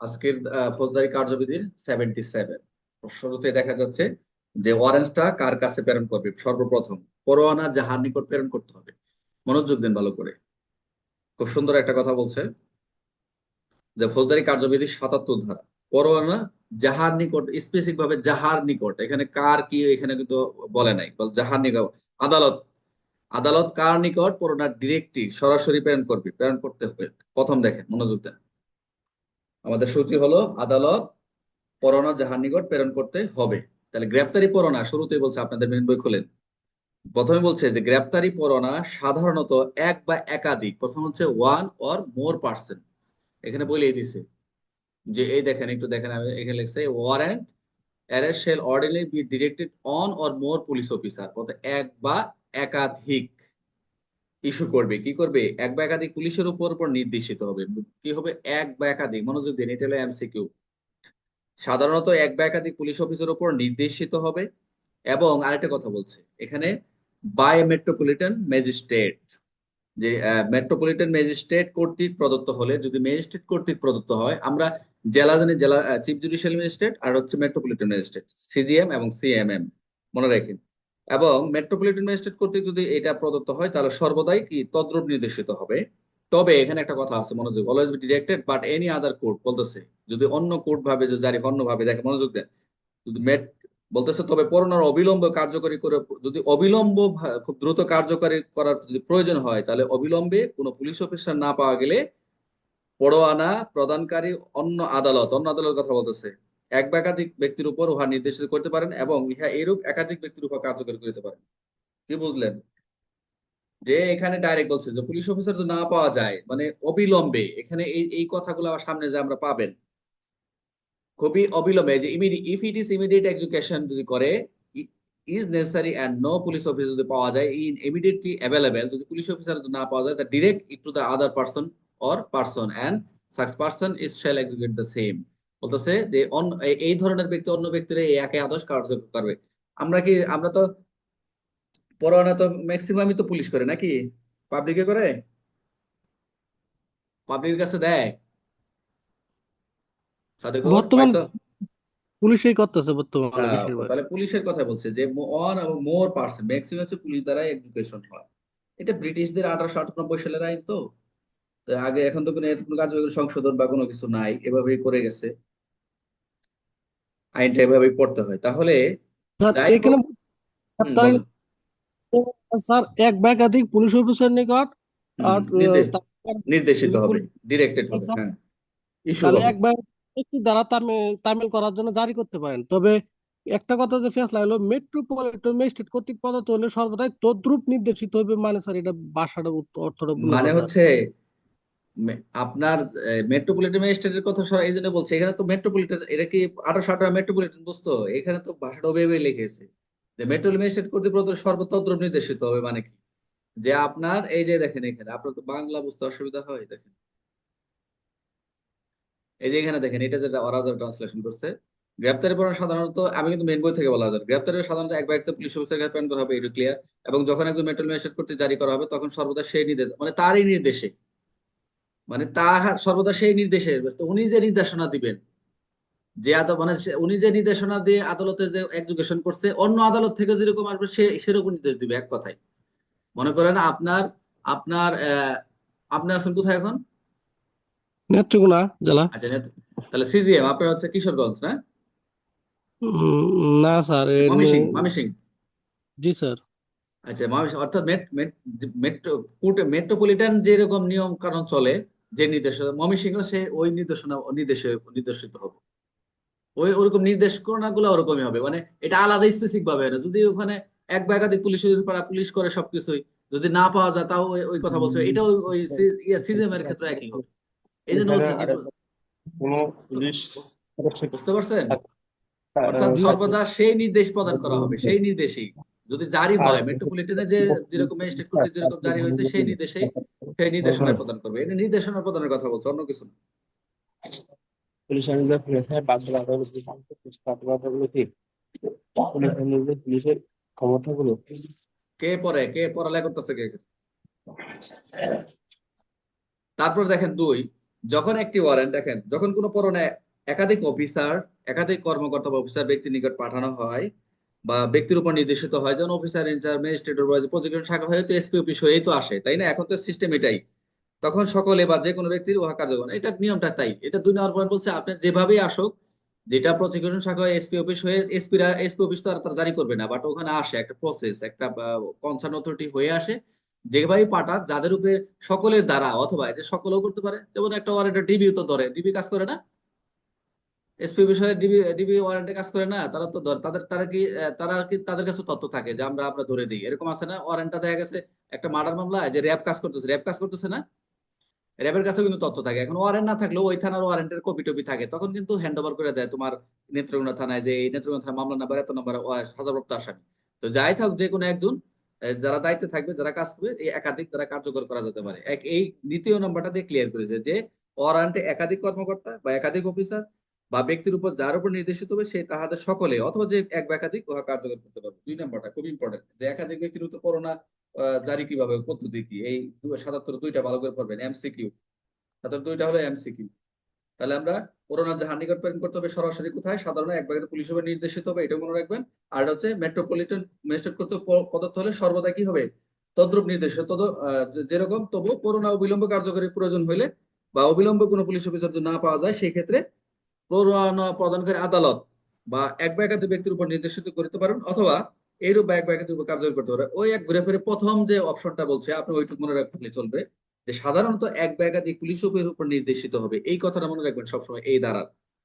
আজকের ফৌজদারি কার্যবিধির seventy seven শুরুতে দেখা যাচ্ছে যে ওয়ারেন্টটা কার কাছে প্রেরণ করবে? সর্বপ্রথম, পরোয়ানা যাহার নিকট প্রেরণ করতে হবে। মনোযোগ দেন ভালো করে। খুব সুন্দর একটা কথা বলছে যে ফৌজদারি কার্যবিধি সাতাত্তর ধারা। পরোয়ানা যাহার নিকট স্পেসিফিক ভাবে যাহার নিকট, এখানে কার কি, এখানে কিন্তু বলে নাই যাহার নিকট, আদালত আদালত কার নিকট, পরোয়ানার ডিরেক্টলি সরাসরি প্রেরণ করবে, প্রেরণ করতে হবে। প্রথম দেখেন, মনোযোগ দেন। আমাদের সূচি হলো আদালত পরোয়ানা যাহার নিকট প্রেরণ করতে হবে। তাহলে গ্রেপ্তারি পরোয়ানা শুরুতেই বলছে আপনাদের মেন বই খোলেন। প্রথমে বলছে যে গ্রেপ্তারি পরোয়ানা সাধারণত এক বা একাধিক, প্রথম হচ্ছে ওয়ান অর মোর পার্সন এখানে বলেই দিছে যে এই দেখেন, একটু দেখেন, আমি এখানে লিখছে warrant arrest shall ordinary be directed one or more police officer অর্থাৎ এক বা একাধিক। ইস্যু করবে। কি করবে? এক বা একাধিক পুলিশের উপর উপর নির্দেশিত হবে। কি হবে? এক বা একাধিক, মনোযোগ দিন এটা হলো এমসিকিউ সাধারণত এক বা একাধিক পুলিশ অফিসের উপর নির্দেশিত হবে এবং আরেকটা কথা বলছে। এখানে বাই মেট্রোপলিটন ম্যাজিস্ট্রেট যে মেট্রোপলিটন ম্যাজিস্ট্রেট কর্তৃক প্রদত্ত হলে, যদি ম্যাজিস্ট্রেট কর্তৃক প্রদত্ত হয়, আমরা জেলা জানি, জেলা চিফ জুডিশিয়াল ম্যাজিস্ট্রেট আর হচ্ছে মেট্রোপলিটন ম্যাজিস্ট্রেট সিজিএম এবং সিএমএম মনে রাখেন। এবং মেট্রোপলিটন ম্যাজিস্ট্রেট কর্তৃক যদি এটা প্রদত্ত হয়, তাহলে সর্বদাই কি তদ্রূপ নির্দেশিত হবে। তবে এখানে একটা কথা আছে, মনোযোগ always be directed but any other court বলতেছে, যদি অন্য কোর্ট ভাবে যে জারি অন্য ভাবে দেখে, মনোযোগ দেন। যদি মেট বলতেছে, তবে পরোনার অবিলম্ব কার্যকরী করে, যদি অবিলম্ব খুব দ্রুত কার্যকরী করার যদি প্রয়োজন হয়, তাহলে অবিলম্বে কোনো পুলিশ অফিসার না পাওয়া গেলে পরোয়ানা প্রদানকারী অন্য আদালত অন্য আদালত কথা বলতেছে। এক বা একাধিক ব্যক্তির উপর উহা নির্দেশিত করতে পারেন এবং ইহা এরূপ একাধিক ব্যক্তির উপর কার্যকরী করতে পারেন। কি বুঝলেন? যে এখানে ডাইরেক্ট বলছে যে পুলিশ অফিসার যদি না পাওয়া যায় মানে অবিলম্বে, এখানে এই এই কথাগুলো আবার সামনে যে আমরা পাবেন, খুবই অবিলম্বে, যে if it is immediate education যদি করে is necessary and no police officer যদি পাওয়া যায় ইন ইমিডিয়েটলি অ্যাভেলেবেল যদি পুলিশ অফিসার যদি না পাওয়া যায়, তা direct it to the other person or person and সাক্স person is shall execute the same বলতেছে যে এই- ধরনের ব্যক্তি অন্য ব্যক্তিরা এই একই আদেশ কার্যকর করবে। আমরা কি আমরা তো পরোয়ানা তো ম্যাক্সিমামই তো পুলিশ করে নাকি? পাবলিকে করে? পাবলিকের কাছে দেয়। বর্তমান- পুলিশই করতেছে বর্তমানে হ্যাঁ, তাহলে পুলিশের কথা বলছে যে এবং মোর পার্সন ম্যাক্সিমাম হচ্ছে পুলিশ দ্বারা এডুকেশন হয়। এটা ব্রিটিশদের আঠারোশো আটানব্বই সালের আইন তো। আগে এখন তো কোনো কার্যকরী সংশোধন বা কোনো কিছু নাই এভাবেই করে গেছে। আইনটা এভাবেই পড়তে হয়। তাহলে স্যার এখানে এক বা একাধিক পুলিশ অফিসার নিকট আর নির্দেশিত হবে ডিরেক্টেড হবে হ্যাঁ। ইস্যু তাহলে এক বা ব্যক্তি দ্বারা তামিল করার জন্য জারি করতে পারেন। তবে একটা কথা যে হলো মেট্রোপলিটন ম্যাজিস্ট্রেট কর্তৃক প্রদত্ত হলে সর্বদাই তদ্রূপ নির্দেশিত হবে মানে স্যার এটা ভাষাটা অর্থটা মানে হচ্ছে আপনার মেট্রোপলিটন ম্যাজিস্ট্রেটের কথা এই জন্য বলছে। এখানে তো মেট্রোপলিটন এটা কি আঠারোশো আঠারো মেট্রোপলিটন বুঝতো এখানে তো ভাষাটা ওভাবে লিখেছে যে মেট্রোপলিটন ম্যাজিস্ট্রেট প্রদত্ত সর্বতন্ত্র নির্দেশিত হবে মানে কি? যে আপনার, এই যে দেখেন এখানে, আপনার তো বাংলা বুঝতে অসুবিধা হয়, দেখেন। এই যে এখানে দেখেন, এটা যেটা ওরা ট্রান্সলেশন করছে। গ্রেপ্তারি পরোয়ানা সাধারণত, আমি কিন্তু মেন বই থেকে বলা যায়। গ্রেপ্তারি সাধারণত এক ব্যক্তি পুলিশ অফিসার প্রেরণ করা হবে, এটা ক্লিয়ার এবং যখন একজন মেট্রোল ম্যাজিস্ট্রেট করতে জারি করা হবে, তখন সর্বদা সেই নির্দেশ মানে তারই নির্দেশে। মানে তাহার সর্বদা সেই নির্দেশে। তো উনি যে নির্দেশনা দিবেন যে আদালত মানে উনি যে নির্দেশনা দিয়ে আদালতে যে এক্সিকিউশন করছে অন্য আদালত থেকে যেরকম আসবে সে সেরকম নির্দেশ দিবে এক কথায়। মনে করেন আপনার আপনার আপনি আছেন কোথায় এখন? নেত্রকোনা জেলা। আচ্ছা তাহলে সিজিএম আপনার হচ্ছে কিশোরগঞ্জ না? না স্যার এ ময়মনসিংহ নে- জি স্যার। আচ্ছা অর্থাৎ মেট মেট মেট্রো কোর্টে মেট্রোপলিটন যেরকম নিয়ম কানুন চলে যে নির্দেশনা ময়মনসিংহ সে ওই নির্দেশনা নির্দেশে নির্দেশিত হবে। ওই ওরকম নির্দেশনা গুলো ওরকমই হবে। মানে এটা আলাদা স্পেসিফিক ভাবে না। যদি ওখানে এক বা একাধিক পুলিশ পারা পুলিশ করে সবকিছুই। যদি না পাওয়া যায় তাও ওই- কথা বলছে। এটা ওই সিজিএম এর ক্ষেত্রে একই হবে। এই জন্য বলছে যে বুঝতে পারছেন? অর্থাৎ সর্বদা সেই নির্দেশ প্রদান করা হবে। সেই নির্দেশেই। যদি জারি হয় মেট্রোপলিটনে যে যেরকম ম্যাজিস্ট্রেট কর্তৃক যেরকম জারি হয়েছে সেই নির্দেশেই সেই নির্দেশনা প্রদান করবে। এটা নির্দেশনা প্রদানের কথা বলছে অন্য কিছু না। পুলিশ আইনদের পুলিশের বাধ্যবাধকতাগুলো কি? পুলিশের ক্ষমতাগুলো? কে পড়ে কে পড়ালেখা করতেছে কে তারপর দেখেন দুই যখন একটি ওয়ারেন্ট দেখেন যখন কোনো পরনে একাধিক অফিসার একাধিক কর্মকর্তা বা অফিসার ব্যক্তির নিকট পাঠানো হয় বা ব্যক্তির উপর নির্দেশিত হয়, যেমন অফিসার ইনচার্জ ম্যাজিস্ট্রেট প্রসিকিউশন শাখা হয়ে তো এসপি অফিস হয়েই তো আসে, তাই না? এখন তো সিস্টেম এটাই। তখন সকলে বা যে কোনো ব্যক্তির উহা কার্যকর এটা নিয়মটা তাই। এটা দুই নম্বর পয়েন্ট বলছে, আপনি যেভাবেই আসুক, যেটা প্রসিকিউশন শাখা হয় এসপি অফিস হয়ে এসপিরা এসপি অফিস তো আর তারা জারি করবে না বাট ওখানে আসে একটা প্রসেস একটা কনসার্ন অথরিটি হয়ে আসে, যেভাবেই পাঠাক, যাদের উপরে সকলের দ্বারা অথবা এটা সকলেও করতে পারে, যেমন একটা ওয়ারেন্টে ডিবি তো ধরে ডিবি কাজ করে না? এসপি বিষয়ে ডিবি ডিবি ওয়ারেন্টে কাজ করে না, তারা তো তাদের, তারা কি তারা কি তাদের কাছে তথ্য থাকে যে আমরা আমরা ধরে দিই? এরকম আছে না? ওয়ারেন্টটা দেখা গেছে একটা মার্ডার মামলা যে র্যাব কাজ করতেছে র্যাব কাজ করতেছে না? র্যাবের কাছে কিন্তু তথ্য থাকে। এখন ওয়ারেন্ট না থাকলেও ওই থানার ওয়ারেন্টের কপি টপি থাকে। তখন কিন্তু হ্যান্ড ওভার করে দেয় তোমার নেত্রকোনা থানায় যে, এই নেত্রকোনা থানা মামলা নাম্বার এত নাম্বার সাজাপ্রাপ্ত আসামি। তো যাই থাক যে কোনো একজন যারা দায়িত্বে থাকবে, যারা কাজ করবে, এই একাধিক তারা কার্যকর করা যেতে পারে। এক, এই দ্বিতীয় নাম্বারটা দিয়ে ক্লিয়ার করেছে যে ওয়ারেন্টে একাধিক কর্মকর্তা বা একাধিক অফিসার বা ব্যক্তির উপর যার উপর নির্দেশিত হবে সে তাহাদের সকলে, অথবা যে এক বা একাধিক উহা কার্যকর করতে পারবে। দুই নাম্বারটা খুব ইম্পর্টেন্ট যে একাধিক ব্যক্তির উপর করোনা জারি কীভাবে পদ্ধতি কি? এই সাতাত্তর দুইটা ভালো করে পড়বেন এমসিকিউ সাতাত্তর দুইটা হলো এমসিকিউ তাহলে আমরা করোনা জাহান নিকট প্রেরণ করতে হবে সরাসরি কোথায়? সাধারণ এক ব্যাগে পুলিশ হবে নির্দেশিত হবে এটা মনে রাখবেন। আর হচ্ছে মেট্রোপলিটন ম্যাজিস্ট্রেট করতে পদার্থ হলে সর্বদা কি হবে? তদ্রুপ নির্দেশ, তদ যেরকম তবু করোনা অবিলম্ব কার্যকরী প্রয়োজন হইলে বা অবিলম্ব কোনো পুলিশ অফিসার যদি না পাওয়া যায়, সেই ক্ষেত্রে প্রণোদনা প্রদানকারী আদালত বা এক বা একাধিক ব্যক্তির উপর নির্দেশিত করতে পারেন অথবা এইরূপ বা এক বা একাধিক কার্যকর করতে পারে। ওই এক ঘুরে ফিরে প্রথম যে অপশনটা বলছে, আপনি ওইটুকু মনে রাখলে চলবে যে সাধারণত এক বা একাধিক পুলিশ অফিসের উপর নির্দেশিত হবে। এই কথাটা মনে রাখবেন সবসময় এই দ্বারা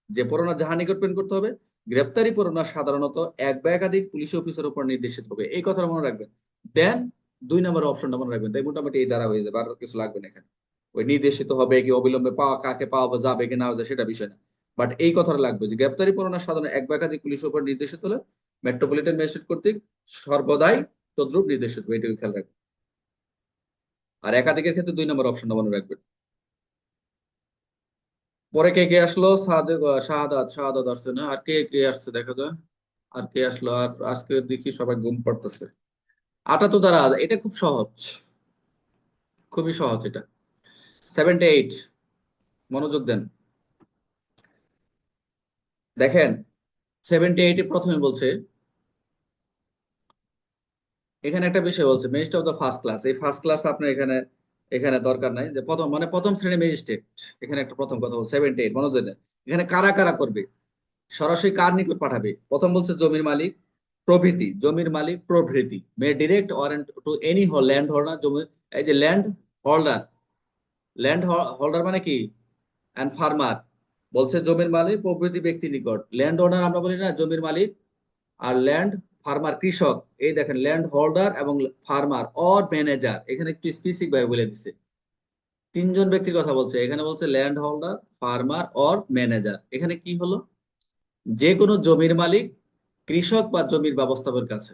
যে পরোনা যাহা নিকট প্রেরণ করতে হবে, গ্রেপ্তারি পরোনা সাধারণত এক বা একাধিক পুলিশ অফিসের উপর নির্দেশিত হবে। এই কথাটা মনে রাখবেন। দেন দুই নম্বর অপশনটা মনে রাখবেন। তাই মোটামুটি এই দ্বারা হয়ে যাবে, আর কিছু লাগবে না এখানে। ওই নির্দেশিত হবে কি, অবিলম্বে পাওয়া কাকে পাওয়া যাবে কি না সেটা বিষয় না। বাট এই কথাটা লাগবে যে গ্রেপ্তারি পরোনা সাধারণ এক বা একাধিক পুলিশের উপর নির্দেশিত হলে মেট্রোপলিটন ম্যাজিস্ট্রেট কর্তৃক সর্বদাই তদ্রুপ নির্দেশিত হবে, এটুকু খেয়াল রাখবেন। আর একাধিকের ক্ষেত্রে দুই নম্বর অপশনটা মনে রাখবেন। পরে কে কে আসলো? শাহাদাত শাহাদাত আসছে না? আর কে কে আসছে? দেখা যায় আর কে আসলো? আর আজকে দেখি সবাই ঘুম পড়তেছে। আটা তো দ্বারা এটা খুব সহজ। খুবই সহজ এটা। সেভেন্টি এইট মনোযোগ দেন। দেখেন সেভেন্টি এইটে প্রথমে বলছে, এখানে একটা বিষয় বলছে magistrate of the first class এই ফার্স্ট ক্লাস আপনার এখানে এখানে দরকার নাই। যে প্রথম মানে প্রথম শ্রেণি ম্যাজিস্ট্রেট এখানে একটা প্রথম কথা বলছে সেভেন্টি এইট মনোযোগ এখানে কারা কারা করবে? সরাসরি কার নিকট পাঠাবে? প্রথম বলছে জমির মালিক, প্রভৃতি, জমির মালিক, প্রভৃতি। May direct warrant to any land holder জমি, এই যে ল্যান্ড হোল্ডার ল্যান্ড হোল্ডার মানে কি? অ্যান্ড ফার্মার বলছে, জমির মালিক প্রভৃতি ব্যক্তি নিকট। ল্যান্ড ওনার আমরা বলি না, জমির মালিক আর ল্যান্ড ফার্মার কৃষক। এই দেখেন ল্যান্ড হোল্ডার এবং ফার্মার অর ম্যানেজার এখানে একটু স্পেসিফিক ভাবে বলে দিছে। তিনজন ব্যক্তির কথা বলছে। এখানে বলছে land holder farmer or manager এখানে কি হলো? যে কোনো জমির মালিক, কৃষক বা জমির ব্যবস্থাপকের কাছে।